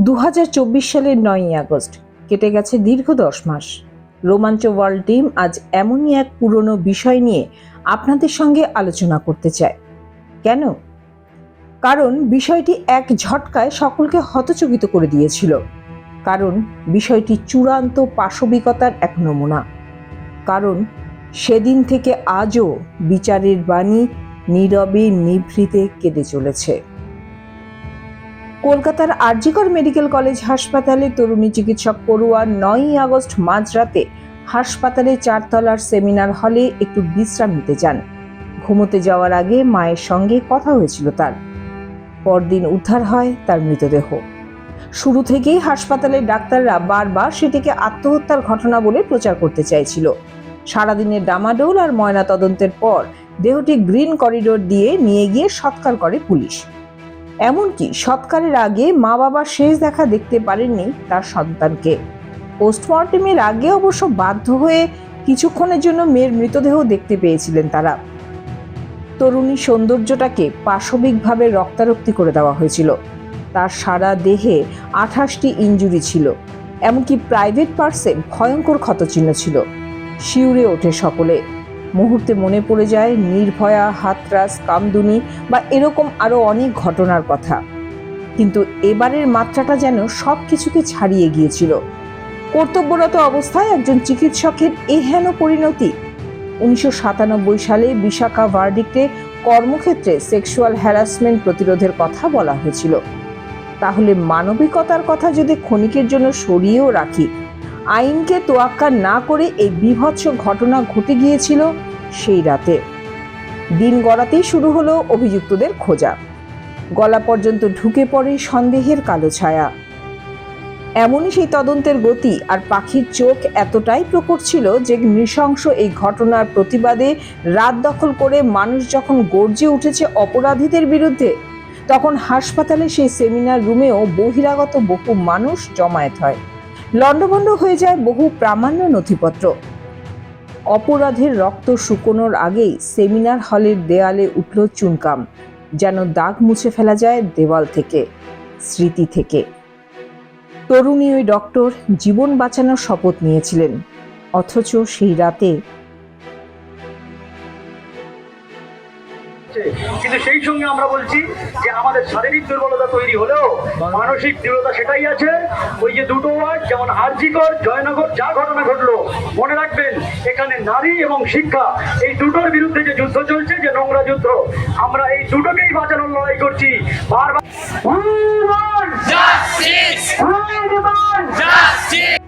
দু হাজার চব্বিশ সালের নয়ই আগস্ট, কেটে গেছে দীর্ঘ দশ মাস। রোমাঞ্চ ওয়ার্ল্ড টিম আজ এমনই এক পুরনো বিষয় নিয়ে আপনাদের সঙ্গে আলোচনা করতে চায়। কেন? কারণ বিষয়টি এক ঝটকায় সকলকে হতচকিত করে দিয়েছিল। কারণ বিষয়টি চূড়ান্ত পাশবিকতার এক নমুনা। কারণ সেদিন থেকে আজও বিচারের বাণী নীরবে নিভৃতে কেঁদে চলেছে। কলকাতার আরজিকর মেডিকেল কলেজ হাসপাতালে তরুণী চিকিৎসক পড়ুয়া নয়ই আগস্ট মাঝরাতে হাসপাতালে চারতলার সেমিনার হলে একটু বিশ্রাম নিতে যান। ঘুমোতে যাওয়ার আগে মায়ের সঙ্গে কথা হয়েছিল তার। পরদিন উদ্ধার হয় তার মৃতদেহ। শুরু থেকেই হাসপাতালের ডাক্তাররা বারবার সেটিকে আত্মহত্যার ঘটনা বলে প্রচার করতে চাইছিল। সারাদিনের ডামাডোল আর ময়না তদন্তের পর দেহটি গ্রিন করিডোর দিয়ে নিয়ে গিয়ে সৎকার করে পুলিশ। এমনকি সৎকারের আগে মা বাবা শেষ দেখা দেখতে পারেননি তার সন্তানকে। পোস্টমর্টেমের আগে অবশ্য বাধ্য হয়ে কিছুক্ষণের জন্য মেয়ের মৃতদেহ দেখতে পেয়েছিলেন তারা। তরুণী সৌন্দর্যটাকে পাশবিকভাবে রক্তারক্তি করে দেওয়া হয়েছিল। তার সারা দেহে আঠাশটি ইঞ্জুরি ছিল, এমনকি প্রাইভেট পার্সে ভয়ঙ্কর ক্ষতচিহ্ন ছিল। শিউরে ওঠে সকলে। মুহূর্তে মনে পড়ে যায় নির্ভয়া, হাতরাস, কামদুনি বা এরকম আরও অনেক ঘটনার কথা। কিন্তু এবারের মাত্রাটা যেন সব কিছুকে ছাড়িয়ে গিয়েছিল। কর্তব্যরত অবস্থায় একজন চিকিৎসকের এহেন পরিণতি। উনিশশো সাতানব্বই সালে বিশাখা ভার্ডিক্টে কর্মক্ষেত্রে সেক্সুয়াল হ্যারাসমেন্ট প্রতিরোধের কথা বলা হয়েছিল। তাহলে মানবিকতার কথা যদি ক্ষণিকের জন্য সরিয়েও রাখি আইনকে তোয়াক্কা না করে এই বিভৎস ঘটনা ঘটে গিয়েছিল সেই রাতে। দিন গড়াতেই শুরু হলো অভিযুক্তদের খোঁজা। গলা পর্যন্ত ঢুকে পড়ে সন্দেহের কালো ছায়া। এমনই সেই তদন্তের গতি আর পাখির চোখ এতটাই প্রকট ছিল যে নৃশংস এই ঘটনার প্রতিবাদে রাত দখল করে মানুষ যখন গর্জে উঠেছে অপরাধীদের বিরুদ্ধে, তখন হাসপাতালে সেই সেমিনার রুমেও বহিরাগত বহু মানুষ জমায়েত হয়। লণ্ডভণ্ড হয়ে যায় বহু প্রামাণ্য নথিপত্র। অপরাধের রক্ত শুকোনোর আগেই সেমিনার হলের দেয়ালে উঠল চুনকাম, যেন দাগ মুছে ফেলা যায় দেওয়াল থেকে, স্মৃতি থেকে। তরুণী ওই ডক্টর জীবন বাঁচানোর শপথ নিয়েছিলেন, অথচ সেই রাতে কিন্তু সেই সঙ্গে আমরা বলছি যে আমাদের শারীরিক দুর্বলতা তৈরি হলেও মানসিক দৃঢ়তা সেটাই আছে ওই যে দুটো ওয়ার্ড যেমন আরজিকর জয়নগর যা ঘটনা ঘটলো মনে রাখবেন এখানে নারী এবং শিক্ষা এই দুটোর বিরুদ্ধে যে যুদ্ধ চলছে যে নোংরা যুদ্ধ আমরা এই দুটোকেই বাঁচানোর লড়াই করছি বারবার Justice! Justice!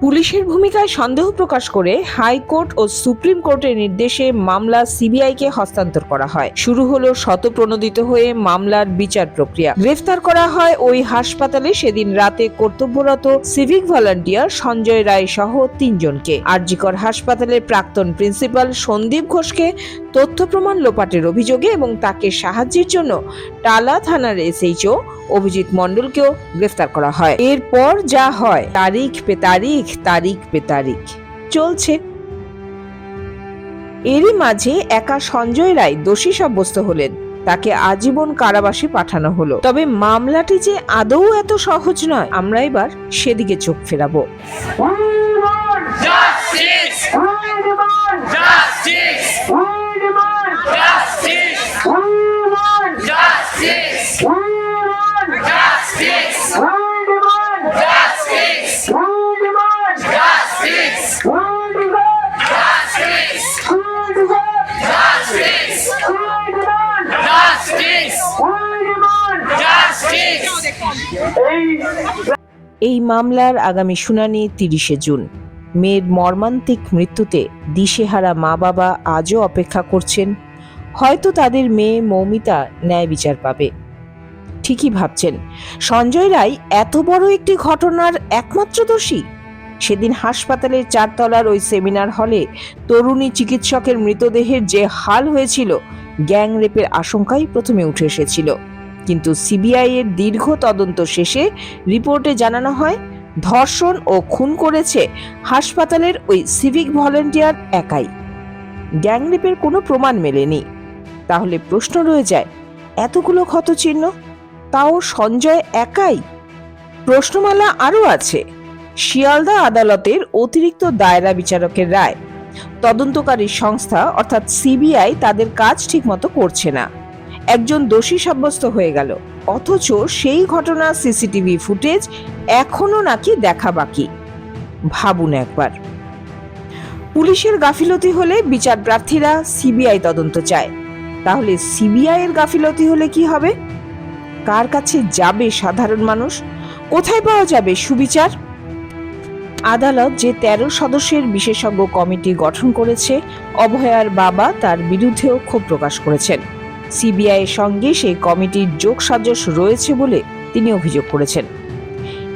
পুলিশের ভূমিকায় সন্দেহ প্রকাশ করে হাইকোর্ট ও সুপ্রিম কোর্টের নির্দেশে মামলা সিবিআইকে হস্তান্তর করা হয়। শুরু হলো শতপ্রণোদিত হয়ে মামলার বিচার প্রক্রিয়া। গ্রেফতার করা হয় ওই হাসপাতালে সেদিন রাতে কর্তব্যরত সিভিক ভলান্টিয়ার সঞ্জয় রায় সহ তিনজনকে। আরজিকর হাসপাতালের প্রাক্তন প্রিন্সিপাল সন্দীপ ঘোষকে তথ্য প্রমাণ লোপাটের অভিযোগে এবং তাকে সাহায্যের জন্য টালা থানার এসএইচও অভিজিৎ মণ্ডলকেও গ্রেফতার করা হয়। এরপর যা হয় তারিখ পে তারিখ তারিখ পে তারিখ চলছে। এরই মাঝে একা সঞ্জয় রায় দোষী সাব্যস্ত হলেন। তাকে আজীবন কারাবাসে পাঠানো হলো। তবে মামলাটি যে আদৌ এত সহজ নয় আমরা এবার সেদিকে চোখ ফেরাবো। Justice! এই এই মামলার আগামী শুনানি তিরিশে জুন। মেয়ের মর্মান্তিক মৃত্যুতে দিশেহারা মা বাবা আজও অপেক্ষা করছেন হয়তো তাদের মেয়ে মৌমিতা ন্যায় বিচার পাবে। ঠিকই ভাবছেন। সঞ্জয় রায় এত বড় একটি ঘটনার একমাত্র দোষী? সেদিন হাসপাতালের চারতলার ওই সেমিনার হলে তরুণী চিকিৎসকের মৃতদেহের যে হাল হয়েছিল, গ্যাং রেপের আশঙ্কাই প্রথমে উঠে এসেছিল। কিন্তু সিবিআই এর দীর্ঘ তদন্ত শেষে রিপোর্টে জানানো হয়, ধর্ষণ ও খুন করেছে হাসপাতালের ওই সিভিক ভলেন্টিয়ার একাই। গ্যাংরেপের কোনো প্রমাণ মেলেনি। তাহলে প্রশ্ন রয়ে যায়, এতগুলো ক্ষতচিহ্ন? তাও সঞ্জয় একাই? প্রশ্নমালা আরও আছে, শিয়ালদা আদালতের অতিরিক্ত দায়রা বিচারকের রায়। তদন্তকারী সংস্থা, অর্থাৎ সিবিআই, তাদের কাজ ঠিকমতো করছে না। একজন দোষী সাব্যস্ত হয়ে গেল, অথচ সেই ঘটনার সিসিটিভি ফুটেজ এখনও নাকি দেখা বাকি। ভাবুন একবার। পুলিশের গাফিলতি হলে বিচার প্রার্থীরা সিবিআই তদন্ত চায়। তাহলে সিবিআই এর গাফিলতি হলে কি হবে? কার কাছে যাবে সাধারণ মানুষ? কোথায় পাওয়া যাবে সুবিচার? আদালত যে তেরো সদস্যের বিশেষজ্ঞ কমিটি গঠন করেছে, অভয়ার বাবা তার বিরুদ্ধেও ক্ষোভ প্রকাশ করেছেন। সিবিআই এর সঙ্গে সেই কমিটির যোগসাজশ রয়েছে বলে তিনি অভিযোগ করেছেন।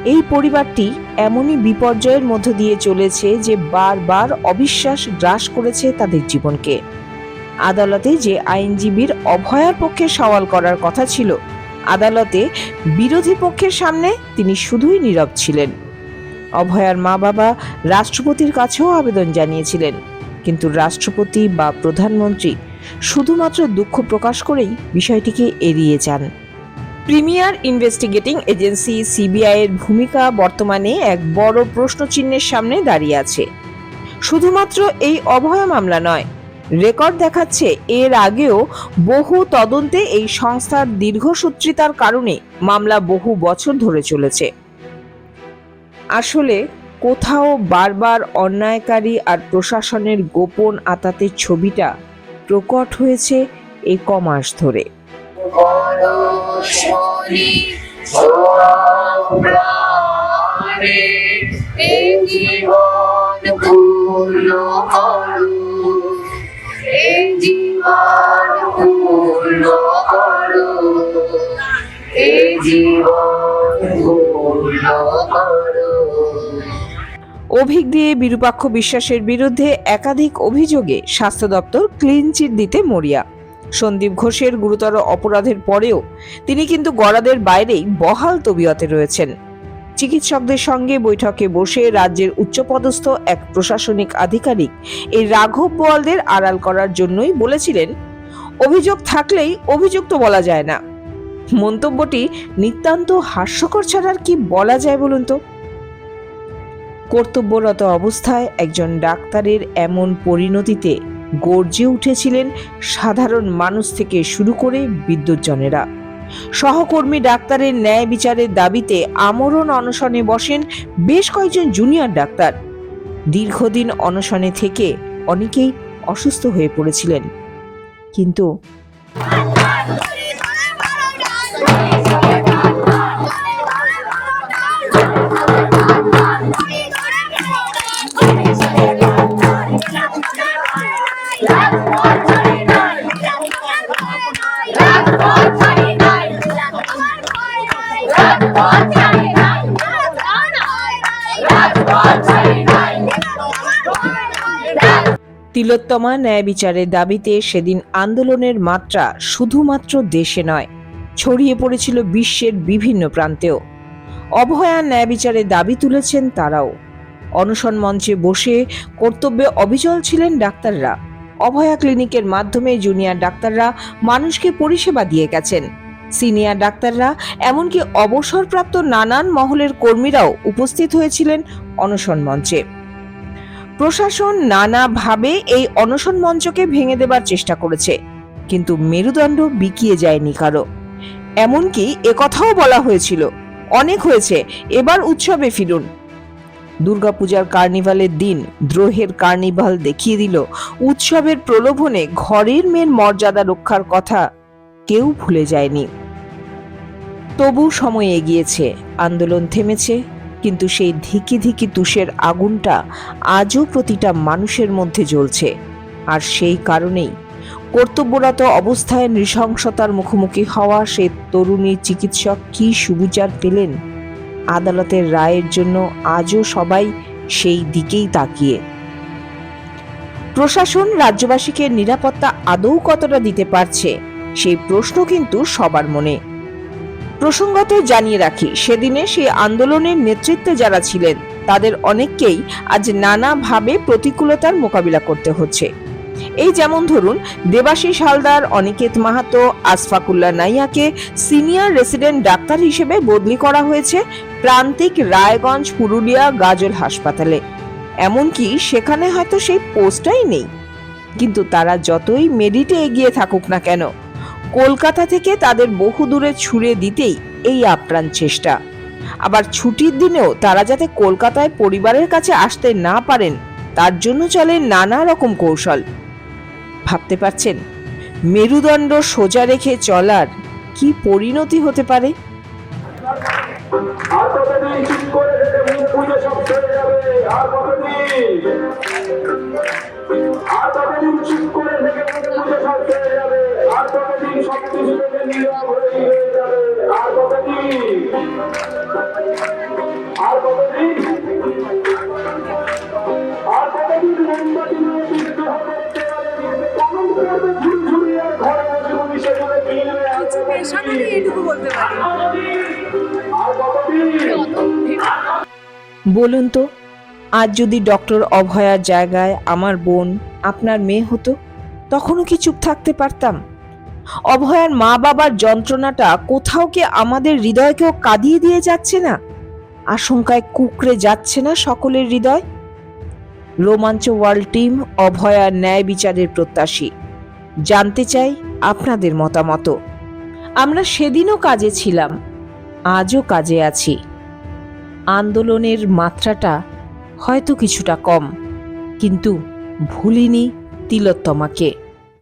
এই পরিবারটি এমনই বিপর্যয়ের মধ্য দিয়ে চলেছে যে বারবার অবিশ্বাস গ্রাস করেছে তাদের জীবনকে। আদালতে যে আইনজীবীর অভয়ার পক্ষে সওয়াল করার কথা ছিল, আদালতে বিরোধী পক্ষের সামনে তিনি শুধুই নীরব ছিলেন। অভয়ার মা বাবা রাষ্ট্রপতির কাছেও আবেদন জানিয়েছিলেন, কিন্তু রাষ্ট্রপতি বা প্রধানমন্ত্রী শুধুমাত্র দুঃখ প্রকাশ করেই বিষয়টিকে এড়িয়ে যান। প্রিমিয়ার ইনভেস্টিগেটিং এজেন্সি সিবিআই এর ভূমিকা বর্তমানে এক বড় প্রশ্নচিহ্নের সামনে দাঁড়িয়ে আছে। শুধুমাত্র এই অভয়া মামলা নয় রেকর্ড দেখাচ্ছে এর আগেও বহু তদন্তে এই সংস্থার দীর্ঘসূত্রিতার কারণে মামলা বহু বছর ধরে চলেছে। আসলে কোথাও বারবার অন্যায়কারী আর প্রশাসনের গোপন আতাতের ছবিটা প্রকট হয়েছে এই কমাস ধরে। জীবন পূর্ণ করু। এই জীবন করু। অভিক দিয়ে বিরূপাক্ষ বিশ্বাসের বিরুদ্ধে একাধিক অভিযোগে স্বাস্থ্য দপ্তর ক্লিন চিট দিতে মরিয়া। সন্দীপ ঘোষের গুরুতর অপরাধের পরেও তিনি কিন্তু গড়াদের বাইরেই বহাল তবিয়তে রয়েছেন। চিকিৎসকদের সঙ্গে বৈঠকে বসে রাজ্যের উচ্চপদস্থ এক প্রশাসনিক আধিকারিক এই রাঘব বোয়ালদের আড়াল করার জন্যই বলেছিলেন, অভিযোগ থাকলেই অভিযুক্ত বলা যায় না। মন্তব্যটি নিতান্ত হাস্যকর ছাড়ার কি বলা যায় বলুন তো? কর্তব্যরত অবস্থায় একজন ডাক্তারের এমন পরিণতিতে গর্জে উঠেছিলেন সাধারণ মানুষ থেকে শুরু করে বিদ্যুৎজনেরা। সহকর্মী ডাক্তারের ন্যায় বিচারের দাবিতে আমরণ অনশনে বসেন বেশ কয়েকজন জুনিয়র ডাক্তার। দীর্ঘদিন অনশনে থেকে অনেকেই অসুস্থ হয়ে পড়েছিলেন। কিন্তু তিলোত্তমা ন্যায় বিচারের দাবিতে সেদিন আন্দোলনের মাত্রা শুধুমাত্র দেশে নয়, ছড়িয়ে পড়েছিল বিশ্বের বিভিন্ন প্রান্তেও। অভয়া ন্যায় বিচারের দাবি তুলেছেন তারাও। অনশন মঞ্চে বসে কর্তব্যে অবিচল ছিলেন ডাক্তাররা। অভয়া ক্লিনিকের মাধ্যমে জুনিয়র ডাক্তাররা মানুষকে পরিষেবা দিয়ে গেছেন। সিনিয়র ডাক্তাররা, এমনকি অবসরপ্রাপ্ত নানান মহলের কর্মীরাও উপস্থিত হয়েছিলেন অনশন মঞ্চে। প্রশাসন নানাভাবে এই অনশন মঞ্চকে ভেঙে দেবার চেষ্টা করেছে, কিন্তু মেরুদণ্ড বিকিয়ে যায়নি কারও। এমনকি একথাও বলা হয়েছিল, অনেক হয়েছে, এবার উৎসবে ফিরুন। দুর্গাপূজার কার্নিভালের দিন দ্রোহের কার্নিভাল দেখিয়ে দিল, উৎসবের প্রলোভনে ঘরের মেয়ের মর্যাদা রক্ষার কথা কেউ ভুলে যায়নি। তবু সময় এগিয়েছে, আন্দোলন থেমেছে কিন্তু সেই ধিকি ধিকি তুষের আগুনটা আজও প্রতিটা মানুষের মধ্যে জ্বলছে। আর সেই কারণেই কর্তব্যরত অবস্থায় নৃশংসতার মুখোমুখি হওয়া সে তরুণী চিকিৎসক কি সুবিচার পেলেন? আদালতের রায়ের জন্য আজও সবাই সেই দিকেই তাকিয়ে। প্রশাসন রাজ্যবাসীকে নিরাপত্তা আদৌ কতটা দিতে পারছে, সেই প্রশ্ন কিন্তু সবার মনে। প্রসঙ্গত জানিয়ে রাখি, সেদিনে সেই আন্দোলনের নেতৃত্বে যারা ছিলেন, তাদের অনেককেই আজ নানাভাবে প্রতিকূলতার মোকাবিলা করতে হচ্ছে। এই যেমন ধরুন, দেবাশিস হালদার, অনিকেত মাহাতো আসফাকুল্লা নাইয়াকে সিনিয়র রেসিডেন্ট ডাক্তার হিসেবে বদলি করা হয়েছে প্রান্তিক রায়গঞ্জ, পুরুলিয়া গাজল হাসপাতালে। এমনকি সেখানে হয়তো সেই পোস্টটাই নেই। কিন্তু তারা যতই মেরিটে এগিয়ে থাকুক না কেন কলকাতা থেকে তাদের বহু দূরে ছুড়ে দিতেই এই আপ্রাণ চেষ্টা। আবার ছুটির দিনেও তারা যাতে কলকাতায় পরিবারের কাছে আসতে না পারেন, তার জন্য চলে নানা রকম কৌশল। ভাবতে পারছেন? মেরুদণ্ড সোজা রেখে চলার কি পরিণতি হতে পারে? আর বলুন তো, আজ যদি ডক্টর অভয়ার জায়গায় আমার বোন আপনার মেয়ে হতো, তখনও কি চুপ থাকতে পারতাম? অভয়ার মা বাবার যন্ত্রণাটা কোথাও কি আমাদের হৃদয়কেও কাঁদিয়ে দিয়ে যাচ্ছে না? আশঙ্কায় কুকড়ে যাচ্ছে না সকলের হৃদয়? রোমাঞ্চ ওয়ার্ল্ড টিম অভয়ার ন্যায় বিচারের প্রত্যাশী। জানতে চাই আপনাদের মতামত। আমরা সেদিনও কাজে ছিলাম, আজও কাজে আছি। আন্দোলনের মাত্রাটা হয়তো কিছুটা কম, কিন্তু ভুলিনি তিলোত্তমাকে।